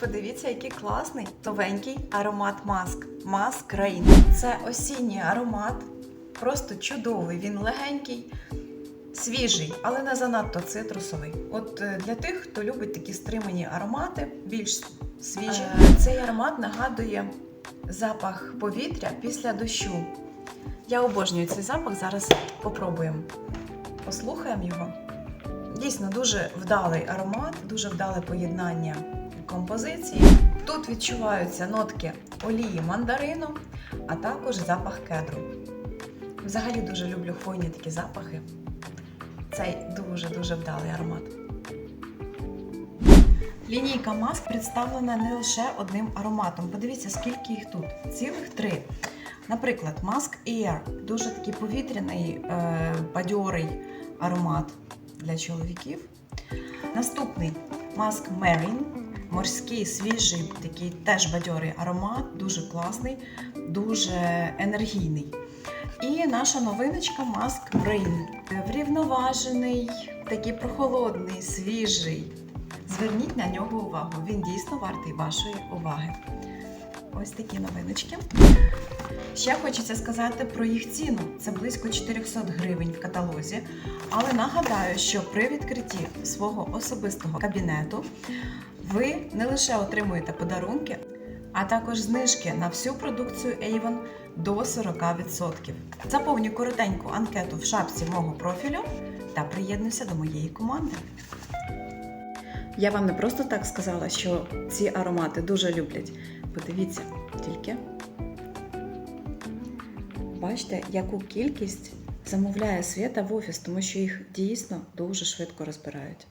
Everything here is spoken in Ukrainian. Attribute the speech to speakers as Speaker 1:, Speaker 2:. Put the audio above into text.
Speaker 1: Подивіться, який класний новенький аромат маск. Маск Rain. Це осінній аромат, просто чудовий. Він легенький, свіжий, але не занадто цитрусовий. От е, для тих, хто любить такі стримані аромати, більш свіжі, е, цей аромат нагадує запах повітря після дощу. Я обожнюю цей запах. Зараз попробуємо. Послухаємо його. Дійсно дуже вдалий аромат, дуже вдале поєднання композиції. Тут відчуваються нотки олії мандарину, а також запах кедру. Взагалі дуже люблю хвойні такі запахи. Цей дуже-дуже вдалий аромат. Лінійка маск представлена не лише одним ароматом. Подивіться, скільки їх тут. Цілих три. Наприклад, Mask Air дуже такий повітряний, е, бадьорий аромат для чоловіків. Наступний Mask Marine. Морський, свіжий, такий теж бадьорий аромат, дуже класний, дуже енергійний. І наша новиночка Mask Brain. Врівноважений, такий прохолодний, свіжий. Зверніть на нього увагу. Він дійсно вартий вашої уваги. Ось такі новиночки. Ще хочеться сказати про їх ціну. Це близько 400 гривень в каталозі. Але нагадаю, що при відкритті свого особистого кабінету ви не лише отримуєте подарунки, а також знижки на всю продукцію Avon до 40%. Заповню коротеньку анкету в шапці мого профілю та приєднуйся до моєї команди. Я вам не просто так сказала, що ці аромати дуже люблять. Подивіться тільки. Бачите, яку кількість замовляє свята в офіс, тому що їх дійсно дуже швидко розбирають.